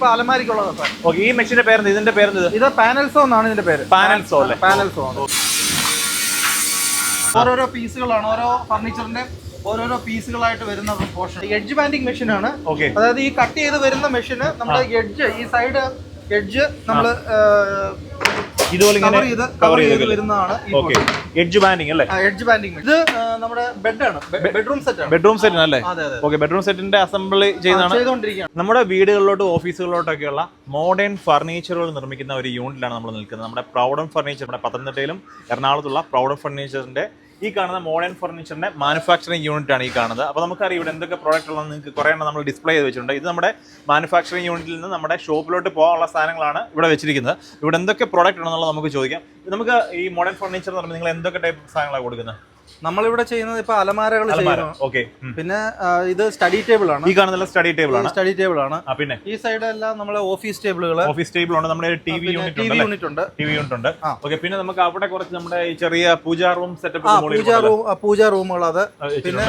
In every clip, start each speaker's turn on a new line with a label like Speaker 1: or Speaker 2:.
Speaker 1: ഇപ്പൊ അലമാരിക്കുള്ളതാണ് sir
Speaker 2: okay ഈ മെഷീന്റെ പേരെന്ത്? ഇതിന്റെ പേരെന്ത്?
Speaker 1: ഇത് പാനൽസോ എന്നാണ് ഇതിന്റെ പേര്.
Speaker 2: പാനൽസോ അല്ലേ?
Speaker 1: പാനൽസോ ആണ്. ഓരോരോ പീസുകളാണ് ഓരോ ഫർണിച്ചറിന്റെ ഓരോരോ പീസുകളായിട്ട് വരുന്ന പോർഷൻ എഡ്ജ് ബാൻഡിങ് മെഷീൻ ആണ്. അതായത് ഈ കട്ട് ചെയ്ത് വരുന്ന മെഷീന് നമ്മുടെ എഡ്ജ് ഈ സൈഡ് എഡ്ജ് നമ്മൾ
Speaker 2: ഇതുപോലെ ഇങ്ങനെ
Speaker 1: കവർ ചെയ്ത് വരുന്നതാണ്
Speaker 2: ഓക്കെ എഡ്ജ് ബാൻഡിങ് അല്ലേ?
Speaker 1: എഡ്ജ് ബാൻഡിങ് ഇത് നമ്മുടെ ബെഡാണ് ബെഡ്റൂം സെറ്റ്
Speaker 2: ബെഡ്റൂം സെറ്റ് അല്ലേ ഓക്കെ ബെഡ്റൂം സെറ്റിന്റെ അസംബ്ലി
Speaker 1: ചെയ്താണ്.
Speaker 2: നമ്മുടെ വീടുകളിലോട്ട് ഓഫീസുകളിലോട്ടൊക്കെയുള്ള മോഡേൺ ഫർണിച്ചറുകൾ നിർമ്മിക്കുന്ന ഒരു യൂണിറ്റിലാണ് നമ്മൾ നിൽക്കുന്നത്. നമ്മുടെ പ്രൗഡൻ ഫർണിച്ചർ നമ്മുടെ പത്തനംതിട്ടയിലും എറണാകുളത്തുള്ള പ്രൗഡൻ ഫർണിച്ചറിന്റെ ഈ കാണുന്ന മോഡേൺ ഫർണിച്ചറിന്റെ മാനുഫാക്ചറിംഗ് യൂണിറ്റ് ആണ് ഈ കാണുന്നത്. അപ്പോൾ നമുക്കറിയാം ഇവിടെ എന്തൊക്കെ പ്രോഡക്റ്റ് ഉള്ളത് നിങ്ങൾക്ക് കുറേ എണ്ണം നമ്മൾ ഡിസ്പ്ലേ ചെയ്ത് വെച്ചിട്ടുണ്ട്. ഇത് നമ്മുടെ മാനുഫാക്ചറിംഗ് യൂണിറ്റിൽ നിന്ന് നമ്മുടെ ഷോപ്പിലോട്ട് പോകാനുള്ള സാധനങ്ങളാണ് ഇവിടെ വെച്ചിരിക്കുന്നത്. ഇവിടെ എന്തൊക്കെ പ്രോഡക്റ്റ് ഉണ്ടെന്നുള്ളത് നമുക്ക് ചോദിക്കാം. നമുക്ക് ഈ മോഡേൺ ഫർണിച്ചർ എന്ന് പറയുമ്പോൾ നിങ്ങൾ എന്തൊക്കെ ടൈപ്പ് സാധനങ്ങളാണ് കൊടുക്കുന്നത്?
Speaker 1: നമ്മളിവിടെ ചെയ്യുന്നത് ഇപ്പൊ അലമാരകൾ
Speaker 2: ഓക്കെ.
Speaker 1: പിന്നെ ഇത് സ്റ്റഡി ടേബിൾ ആണ്.
Speaker 2: ഈ കാണുന്ന സ്റ്റഡി ടേബിൾ ആണ്.
Speaker 1: സ്റ്റഡി ടേബിൾ ആണ്.
Speaker 2: പിന്നെ.
Speaker 1: ഈ സൈഡ് എല്ലാം നമ്മളെ ഓഫീസ് ടേബിളുകൾ
Speaker 2: ഓഫീസ് ടേബിൾ ഉണ്ട്. നമ്മുടെ ടി വി യൂണിറ്റ് ഉണ്ട്. ടി വി യൂണിറ്റ് ഉണ്ട്. ഓക്കെ പിന്നെ നമുക്ക് അവിടെ കുറച്ച് നമ്മുടെ ഈ ചെറിയ puja room setup
Speaker 1: puja room puja റൂമുകൾ അത്. പിന്നെ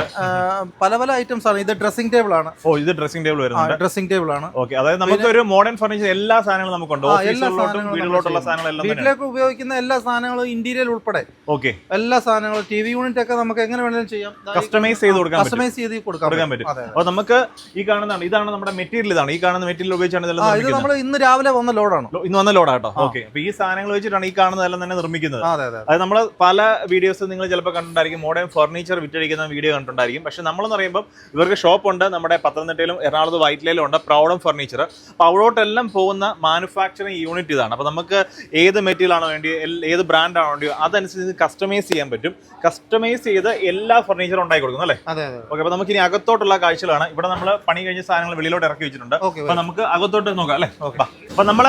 Speaker 1: പല പല ഐറ്റംസ് ആണ്. ഇത് ഡ്രസ്സിംഗ് ടേബിൾ ആണ്.
Speaker 2: ഓ ഇത് ഡ്രസ്സിംഗ് ടേബിൾ വരുന്നുണ്ട്.
Speaker 1: ഡ്രസ്സിംഗ് ടേബിൾ ആണ്.
Speaker 2: ഓക്കെ അതായത് നമുക്ക് ഒരു മോഡേൺ ഫർണിച്ചർ എല്ലാ സാധനങ്ങളും നമുക്കുണ്ട്. ഓഫീസുകളിലോട്ടും
Speaker 1: നമുക്ക്
Speaker 2: സാധനങ്ങളെല്ലാം
Speaker 1: വീട്ടിലേക്ക് ഉപയോഗിക്കുന്ന എല്ലാ സാധനങ്ങളും ഇന്റീരിയർ ഉൾപ്പെടെ.
Speaker 2: ഓക്കെ.
Speaker 1: എല്ലാ സാധനങ്ങളും ടി വി യൂണിറ്റ് ഒക്കെ നമുക്ക് എങ്ങനെ വേണമെങ്കിലും ചെയ്യാം.
Speaker 2: കസ്റ്റമൈസ് ചെയ്ത് കൊടുക്കാൻ
Speaker 1: കസ്റ്റമൈസ് ചെയ്ത് കൊടുക്കാൻ പറ്റും.
Speaker 2: അപ്പോൾ നമുക്ക് ഈ കാണുന്നതാണ് ഇതാണ് നമ്മുടെ മെറ്റീരിയൽ ഇതാണ്. ഈ കാണുന്ന മെറ്റീരിയൽ ഉപയോഗിച്ചാണ് ഇതെല്ലാം
Speaker 1: ഇത് നമ്മൾ ഇന്ന് രാവിലെ വന്ന ലോഡാണ്.
Speaker 2: ഇന്ന് വന്ന ലോഡാ കേട്ടോ. ഓക്കെ. അപ്പൊ ഈ സാധനങ്ങൾ വെച്ചിട്ടാണ് ഈ കാണുന്നതെല്ലാം തന്നെ നിർമ്മിക്കുന്നത്.
Speaker 1: അതെ
Speaker 2: നമ്മൾ പല വീഡിയോസ് നിങ്ങൾ ചിലപ്പോൾ കണ്ടിട്ടുണ്ടായിരിക്കും. മോഡേൺ ഫർണിച്ചർ വിറ്റഴിക്കുന്ന വീഡിയോ കണ്ടിട്ടുണ്ടായിരിക്കും. പക്ഷെ നമ്മളെന്ന് പറയുമ്പോൾ ഇവർക്ക് ഷോപ്പ് ഉണ്ട് നമ്മുടെ പത്തനംതിട്ടയിലും എറണാകുളത്ത് വൈറ്റിലും ഉണ്ട് പ്രൗഡം ഫർണിച്ചർ അപ്പോൾ അവിടോട്ടെല്ലാം പോകുന്ന മാനുഫാക്ചറിങ് യൂണിറ്റ് ഇതാണ്. അപ്പോൾ നമുക്ക് ഏത് മെറ്റീരിയൽ ആണോ വേണ്ടി ഏത് ബ്രാൻഡ് ആണോ വേണ്ടിയോ അതനുസരിച്ച് കസ്റ്റമൈസ് ചെയ്യാൻ പറ്റും. കസ്റ്റമൈസ് ചെയ്ത് എല്ലാ ഫർണിച്ചറും ഉണ്ടാക്കി കൊടുക്കും അല്ലേ? ഓക്കെ അപ്പൊ നമുക്ക് ഇനി അകത്തോട്ടുള്ള കാഴ്ചകളാണ്. ഇവിടെ നമ്മൾ പണി കഴിഞ്ഞ സാധനങ്ങൾ വെളിയിലോട്ട് ഇറക്കി വെച്ചിട്ടുണ്ട്. അപ്പൊ നമുക്ക് അകത്തോട്ട് നോക്കാം അല്ലേ? അപ്പൊ നമ്മൾ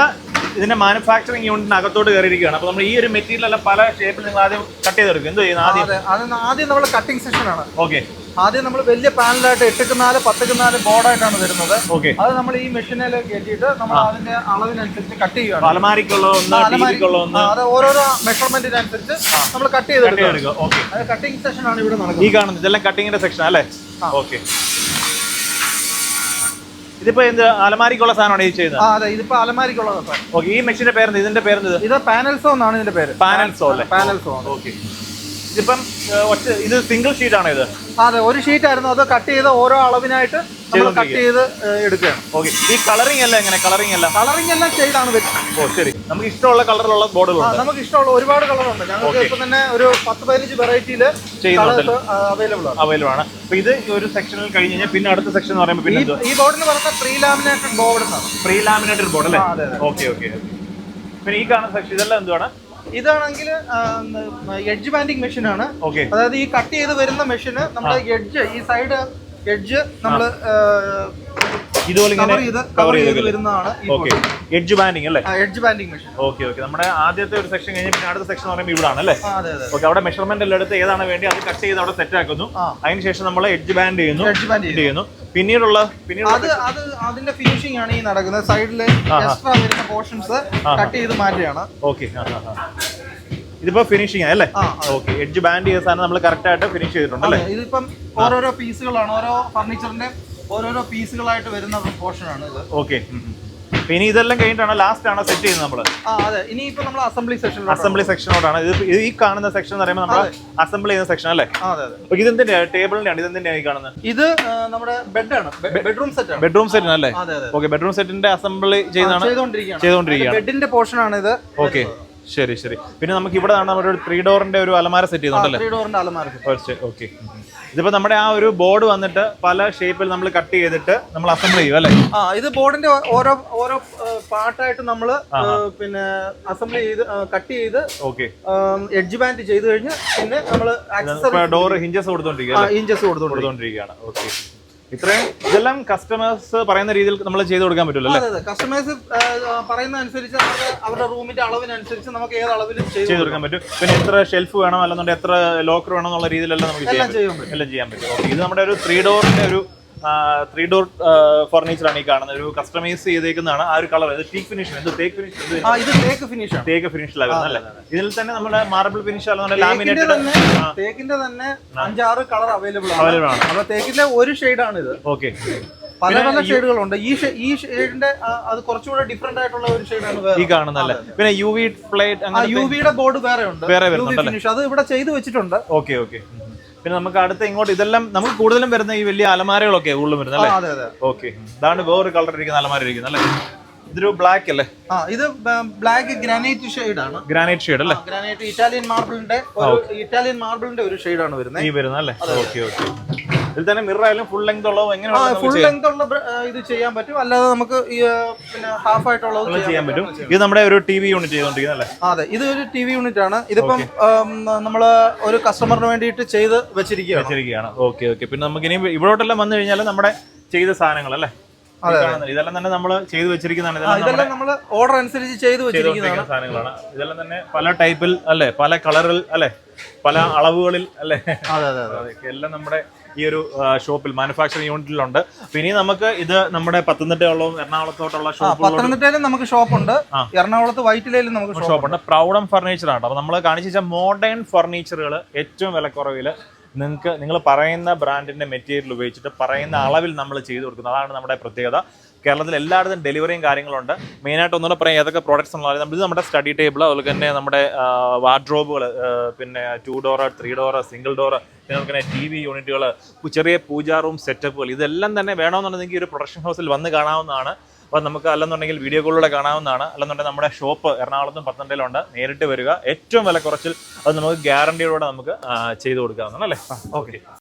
Speaker 2: ഇതിന്റെ മാനുഫാക്ചറിങ് യൂണിറ്റിന് അകത്തോട്ട് കയറിയിരിക്കുകയാണ്. അപ്പൊ നമ്മൾ ഈ ഒരു മെറ്റീരിയൽ അല്ല പല ഷേപ്പിൽ നിങ്ങൾ ആദ്യം കട്ട് ചെയ്തെടുക്കും. എന്ത് ചെയ്യുന്നത് ആദ്യം?
Speaker 1: അതെ. അത് ആദ്യം നമ്മൾ കട്ടിംഗ് സെഷൻ ആണ്.
Speaker 2: ഓക്കെ
Speaker 1: ആദ്യം നമ്മൾ വലിയ പാനലായിട്ട് എട്ടുക്ക് നാല് പത്തുക്ക് നാല് ബോർഡായിട്ടാണ് വരുന്നത്.
Speaker 2: ഓക്കെ
Speaker 1: അത് നമ്മൾ ഈ മെഷീനിൽ കയറ്റിയിട്ട് നമ്മൾ അതിന്റെ അളവിനനുസരിച്ച് കട്ട് ചെയ്യുകയാണ്.
Speaker 2: അലമാരിക്കുള്ള ഒന്ന്
Speaker 1: അലമാരി-
Speaker 2: ടിവിക്കുള്ള ഒന്ന്.
Speaker 1: ആ, അത്. ഓരോരോ മെഷർമെന്റിനനുസരിച്ച് നമ്മൾ കട്ട് ചെയ്തെടുക്കുക.
Speaker 2: ഓക്കെ
Speaker 1: അത് കട്ടിംഗ് സെഷൻ ആണ് ഇവിടെ നടക്കുന്നത്.
Speaker 2: ഈ കാണുന്നത്. ഇതെല്ലാം കട്ടിങ്ങിന്റെ സെക്ഷൻ അല്ലേ? ഓക്കെ ഇതിപ്പോ എന്ത് അലമാരിക്കുള്ള സാധനമാണ് ഈ ചെയ്യുന്നത്?
Speaker 1: ആ അതെ ഇതിപ്പോ അലമാരിക്കുള്ള സാധനം.
Speaker 2: ഓക്കെ ഈ മെഷീന്റെ പേരെന്ത്? ഇതിന്റെ പേരെന്ത്?
Speaker 1: ഇത് പാനൽസോ എന്നാണ് ഇതിന്റെ പേര്.
Speaker 2: പാനൽസോ അല്ലേ?
Speaker 1: പാനൽസോ ആണ്
Speaker 2: ഓക്കെ. ഇതിപ്പം ഒറ്റ ഇത് സിംഗിൾ ഷീറ്റ് ആണോ ഇത്?
Speaker 1: അതെ ഒരു ഷീറ്റ് ആയിരുന്നു. അത് കട്ട് ചെയ്ത് ഓരോ അളവിനായിട്ട് നമ്മൾ കട്ട് ചെയ്ത് എടുക്കുകയാണ്.
Speaker 2: ഓക്കെ ഈ കളറിംഗ് എല്ലാം എങ്ങനെ? കളറിംഗ് അല്ല
Speaker 1: കളറിംഗ് എല്ലാം ചെയ്താണ് വരുന്നത്.
Speaker 2: ഓ ശരി. നമുക്ക് ഇഷ്ടമുള്ള കളറിലുള്ള ബോർഡുകൾ
Speaker 1: നമുക്ക് ഇഷ്ടമുള്ള ഒരുപാട് കളറുണ്ട്. ഞങ്ങൾക്ക് ഇപ്പൊ തന്നെ ഒരു പത്ത് പതിനഞ്ച് വെറൈറ്റിയിൽ. അവൈലബിൾ ആണ്.
Speaker 2: അവൈലബിൾ ആണ്. അപ്പൊ ഇത് ഒരു സെക്ഷനിൽ കഴിഞ്ഞ് കഴിഞ്ഞാൽ പിന്നെ അടുത്ത സെക്ഷൻ എന്ന് പറയുമ്പോൾ പിന്നെ
Speaker 1: ഈ- ബോർഡിൽ പറഞ്ഞ പ്രീ ലാമിനേറ്റഡ് ബോർഡ് ആണ്
Speaker 2: പ്രീ ലാമിനേറ്റഡ് ബോർഡ് അല്ലേ. ഓക്കെ ഓക്കെ പിന്നെ ഈ കാണുന്ന സെക്ഷൻ ഇതെല്ലാം എന്തുവാണ്?
Speaker 1: ഇതാണെങ്കിൽ എഡ്ജ് ബാൻഡിങ് മെഷീൻ ആണ്.
Speaker 2: ഓക്കെ
Speaker 1: അതായത് ഈ കട്ട് ചെയ്ത് വരുന്ന മെഷീന് നമ്മുടെ എഡ്ജ് ഈ സൈഡ് എഡ്ജ് നമ്മൾ
Speaker 2: ഇതുപോലെ
Speaker 1: കവർ ചെയ്ത് വരുന്നതാണ്
Speaker 2: എഡ്ജ് ബാൻഡിങ് അല്ലേ?
Speaker 1: Edge banding machine
Speaker 2: okay okay നമ്മുടെ ആദ്യത്തെ ഒരു സെക്ഷൻ കഴിഞ്ഞ് പിന്നെ അടുത്ത സെക്ഷൻ എന്ന് പറയുമ്പോൾ ഇവിടാണ് അല്ലേ? ഓക്കെ അവിടെ മെഷർമെന്റ് എല്ലാം എടുത്ത് ഏതാണ് വേണ്ടി അത് കട്ട് ചെയ്ത് അവിടെ സെറ്റ് ആക്കുന്നു. അതിനുശേഷം നമ്മൾ എഡ്ജ് ബാൻഡ് ചെയ്യുന്നു.
Speaker 1: എഡ്ജ് ബാൻഡ്
Speaker 2: ചെയ്യുന്നു. പിന്നീടുള്ള പിന്നീട്
Speaker 1: അത് അത് അതിന്റെ ഫിനിഷിംഗ് ആണ് ഈ നടക്കുന്നത്. സൈഡിൽ എക്സ്ട്രാ വരുന്ന പോർഷൻസ് കട്ട് ചെയ്ത് മാറ്റുകയാണ്.
Speaker 2: ഓക്കെ ഇതിപ്പോ ഫിനിഷിംഗ് അല്ലേ? ഓക്കെ എഡ്ജ് ബാൻഡ് ചെയ്ത സാധനം നമ്മൾ കറക്റ്റ് ആയിട്ട് ഫിനിഷ് ചെയ്തിട്ടുണ്ട് അല്ലേ?
Speaker 1: ഇതിപ്പം ഓരോരോ പീസുകളാണ് ഓരോ ഫർണിച്ചറിന്റെ ഓരോരോ പീസുകളായിട്ട് വരുന്ന പോർഷൻ ആണ് ഇത്.
Speaker 2: ഓക്കെ ഇനി ഇതെല്ലാം കഴിഞ്ഞിട്ടാണ് ലാസ്റ്റ് ആണ് സെറ്റ് ചെയ്യുന്നത് നമ്മൾ
Speaker 1: അതെ. ഇനിയിപ്പോ നമ്മൾ അസംബ്ലി സെക്ഷൻ
Speaker 2: അസംബ്ലി സെക്ഷനോടാണ് ഇത് ഇത് ഈ കാണുന്ന സെക്ഷൻ എന്ന് പറയുമ്പോൾ നമ്മൾ അസംബിൾ ചെയ്യുന്ന സെക്ഷൻ അല്ലേ? ഇത് ഇതെന്തിന്റെ ടേബിളിന്റെ ആണ് ഇതെന്തിന്റെ ഈ കാണുന്നത്?
Speaker 1: ഇത് നമ്മുടെ ബെഡാണ് ബെഡ്റൂം സെറ്റ്
Speaker 2: ബെഡ്റൂം സെറ്റ് അല്ലേ? ഓക്കെ ബെഡ്റൂം സെറ്റിന്റെ അസംബ്ലി ചെയ്യുന്നതാണ്
Speaker 1: ചെയ്തോണ്ടിരിക്കുകയാണ്.
Speaker 2: ചെയ്തുകൊണ്ടിരിക്കുകയാണ്
Speaker 1: ബെഡിന്റെ പോർഷൻ ആണ് ഇത്.
Speaker 2: ഓക്കെ ശരി ശരി. പിന്നെ നമുക്ക് ഇവിടെ നമ്മുടെ ഒരു ത്രീ ഡോറിന്റെ ഒരു അലമാര സെറ്റ് ചെയ്യുന്നുണ്ടല്ലേ?
Speaker 1: ത്രീ ഡോറിന്റെ അലമാര
Speaker 2: ഓക്കെ ഇതിപ്പോ നമ്മുടെ ആ ഒരു ബോർഡ് വന്നിട്ട് പല ഷേപ്പിൽ നമ്മൾ കട്ട് ചെയ്തിട്ട് നമ്മൾ അസംബിൾ ചെയ്യും അല്ലേ?
Speaker 1: ആ ഇത് ബോർഡിന്റെ ഓരോ ഓരോ പാർട്ടായിട്ട് നമ്മൾ പിന്നെ അസംബിൾ ചെയ്ത് കട്ട് ചെയ്ത്
Speaker 2: ഓക്കെ.
Speaker 1: എഡ്ജ് ബാൻഡ് ചെയ്ത് കഴിഞ്ഞ് പിന്നെ നമ്മൾ
Speaker 2: ഡോർ ഹിഞ്ചസ് കൊടുത്തോണ്ടിരിക്കുക
Speaker 1: ഹിഞ്ചസ് കൊടുത്തോണ്ട്
Speaker 2: കൊടുത്തോണ്ടിരിക്കുകയാണ്. ഓക്കെ. ഇത്രയും ഇതെല്ലാം കസ്റ്റമേഴ്സ് പറയുന്ന രീതിയിൽ നമ്മൾ ചെയ്ത് കൊടുക്കാൻ
Speaker 1: പറ്റില്ല കസ്റ്റമേഴ്സ് പറയുന്ന അനുസരിച്ച് നമുക്ക് അവരുടെ റൂമിന്റെ അളവിനനുസരിച്ച് നമുക്ക് ഏത് അളവിലും ചെയ്ത്
Speaker 2: കൊടുക്കാൻ പറ്റും. പിന്നെ എത്ര ഷെൽഫ് വേണം അല്ലെന്നുണ്ടെങ്കിൽ എത്ര ലോക്കർ വേണം എന്നുള്ള രീതിയിലെല്ലാം നമുക്ക് ചെയ്യാൻ
Speaker 1: എല്ലാം ചെയ്യാൻ
Speaker 2: പറ്റും. ഇത് നമ്മുടെ ഒരു ത്രീ ഡോറിന്റെ ഒരു ത്രീ ഡോർ ഫർണിച്ചറാണ് ഈ കാണുന്നത്. ഒരു കസ്റ്റമൈസ് ചെയ്തേക്കുന്നതാണ് ആ ഒരു കളർ ഇത് ടീക്ക് ഫിനിഷ് എന്ത് തേക്ക് ഫിനിഷ്
Speaker 1: ആ ഇത് തേക്ക് ഫിനിഷ്
Speaker 2: തേക്ക് ഫിനിഷിലാണ് അല്ലേ? ഇതിൽ തന്നെ നമ്മുടെ മാർബിൾ ഫിനിഷ് ലാമിനേറ്റഡ്
Speaker 1: തന്നെ തേക്കിന്റെ തന്നെ അഞ്ചാറ് കളർ അവൈലബിൾ ആണ്.
Speaker 2: അവൈലബിൾ ആണ്.
Speaker 1: അപ്പൊ തേക്കിന്റെ ഒരു ഷെയ്ഡ് ആണ് ഇത്.
Speaker 2: ഓക്കെ
Speaker 1: പല പല ഷെയ്ഡുകളുണ്ട് ഈ ഈ ഷെയ്ഡിന്റെ അത് കുറച്ചുകൂടെ ഡിഫറെന്റ് ആയിട്ടുള്ള ഒരു ഷെയ്ഡാണ്
Speaker 2: ഈ
Speaker 1: കാണുന്നത്
Speaker 2: കാണുന്നല്ലേ പിന്നെ യു വി പ്ലേറ്റ്
Speaker 1: യു വിയുടെ ബോർഡ് വേറെ ഉണ്ട്.
Speaker 2: വേറെ
Speaker 1: ഫിനിഷ് അത് ഇവിടെ ചെയ്തു വെച്ചിട്ടുണ്ട്.
Speaker 2: ഓക്കെ ഓക്കെ പിന്നെ നമുക്ക് അടുത്ത ഇങ്ങോട്ട് ഇതെല്ലാം നമുക്ക് കൂടുതലും വരുന്ന ഈ വലിയ അലമാരകളൊക്കെ കൂടുതലും വരുന്നത് അല്ലേ? ഓക്കെ. ഇതാണ് വേറൊരു കളർ ഇരിക്കുന്ന അലമാര ഇരിക്കുന്നത് അല്ലേ? ഇതൊരു ബ്ലാക്ക് അല്ലേ?
Speaker 1: ഇത് ബ്ലാക്ക് ഗ്രാനൈറ്റ് ഷെയ്ഡ് ആണ്.
Speaker 2: ഗ്രാനൈറ്റ് ഷെയ്ഡ് അല്ലേ?
Speaker 1: ഗ്രാനൈറ്റ് ഇറ്റാലിയൻ മാർബിളിന്റെ ഇറ്റാലിയൻ മാർബിളിന്റെ ഒരു ഷെയ്ഡാണ് വരുന്നത്
Speaker 2: ഈ വരുന്നത് അല്ലേ? Okay okay. ഇതിൽ തന്നെ മിറർ ആയാലും ഫുൾ ലെങ്ത് ഉള്ളതോ എങ്ങനെ
Speaker 1: ഫുൾ ലെങ്ത് ഉള്ള ഇത് ചെയ്യാൻ പറ്റും. അല്ലാതെ നമുക്ക് പിന്നെ ഹാഫ് ആയിട്ടുള്ളത്
Speaker 2: ചെയ്യാൻ പറ്റും. ഇത് നമ്മുടെ ഒരു ടി വി യൂണിറ്റ് ചെയ്തോണ്ടിരിക്കുന്നത് അല്ലേ?
Speaker 1: അതെ ഇത് ഒരു ടി വി യൂണിറ്റ് ആണ്. ഇതിപ്പം ആം, നമ്മൾ ഒരു കസ്റ്റമറിന് വേണ്ടിയിട്ട് ചെയ്ത് വെച്ചിരിക്കുകയാണ്.
Speaker 2: വെച്ചിരിക്കുകയാണ്. ഓക്കെ ഓക്കെ പിന്നെ നമുക്ക് ഇനി ഇവിടോട്ടെല്ലാം വന്നു കഴിഞ്ഞാൽ നമ്മുടെ ചെയ്ത സാധനങ്ങൾ അല്ലേ? ഇതെല്ലാം തന്നെ നമ്മൾ ചെയ്തു വെച്ചിരിക്കുന്നതാണ്. ഇതെല്ലാം
Speaker 1: ഇതെല്ലാം നമ്മൾ ഓർഡർ അനുസരിച്ച് ചെയ്തു
Speaker 2: വെച്ചിരിക്കുന്ന സാധനങ്ങളാണ്. ഇതെല്ലാം തന്നെ പല ടൈപ്പിൽ അല്ലേ? പല കളറിൽ അല്ലെ? പല അളവുകളിൽ അല്ലെ?
Speaker 1: അതെ അതെ അതെ
Speaker 2: എല്ലാം നമ്മുടെ ഈ ഒരു ഷോപ്പിൽ മാനുഫാക്ചറിംഗ് യൂണിറ്റിലുണ്ട് പിന്നെ നമുക്ക് ഇത് നമ്മുടെ പത്തനംതിട്ടയുള്ളതും എറണാകുളത്തോട്ടുള്ള
Speaker 1: പത്തനംതിട്ടയിലും നമുക്ക് ഷോപ്പ്
Speaker 2: ഉണ്ട്
Speaker 1: എറണാകുളത്ത് വൈറ്റിലയിലും നമുക്ക് ഷോപ്പ്
Speaker 2: ഉണ്ട് പ്രൗഡം ഫർണിച്ചർ ആണ് അപ്പൊ നമ്മൾ കാണിച്ച മോഡേൺ ഫർണിച്ചറുകൾ ഏറ്റവും വിലക്കുറവിൽ നിങ്ങൾക്ക് നിങ്ങൾ പറയുന്ന ബ്രാൻഡിന്റെ മെറ്റീരിയൽ ഉപയോഗിച്ചിട്ട് പറയുന്ന അളവിൽ നമ്മൾ ചെയ്തു കൊടുക്കുന്നത് അതാണ് നമ്മുടെ പ്രത്യേകത. കേരളത്തിൽ എല്ലായിടത്തും ഡെലിവറിയും കാര്യങ്ങളുണ്ട്. മെയിനായിട്ട് ഒന്നുകൂടെ പറയാം ഏതൊക്കെ പ്രോഡക്ട്സ് എന്നുള്ളത് ഇത് നമ്മുടെ സ്റ്റഡി ടേബിൾ അതുപോലെ തന്നെ നമ്മുടെ വാർഡ്രോബുകൾ പിന്നെ two door three door single door പിന്നെ നമുക്ക് ടി വി യൂണിറ്റുകൾ ചെറിയ പൂജാ റൂം സെറ്റപ്പുകൾ ഇതെല്ലാം തന്നെ വേണമെന്നുണ്ടെങ്കിൽ ഒരു പ്രൊഡക്ഷൻ ഹൗസിൽ വന്ന് കാണാവുന്നതാണ്. അപ്പോൾ നമുക്ക് അല്ലെന്നുണ്ടെങ്കിൽ വീഡിയോ കോളിലൂടെ കാണാവുന്നതാണ്. അല്ലെന്നുണ്ടെങ്കിൽ നമ്മുടെ ഷോപ്പ് എറണാകുളത്തും പത്തനംതിട്ടയിലുണ്ട്. നേരിട്ട് വരിക. ഏറ്റവും വില കുറച്ചിൽ അത് നമുക്ക് ഗ്യാരണ്ടിയോടെ നമുക്ക് ചെയ്തു കൊടുക്കാവുന്നതാണ് അല്ലേ? ഓക്കെ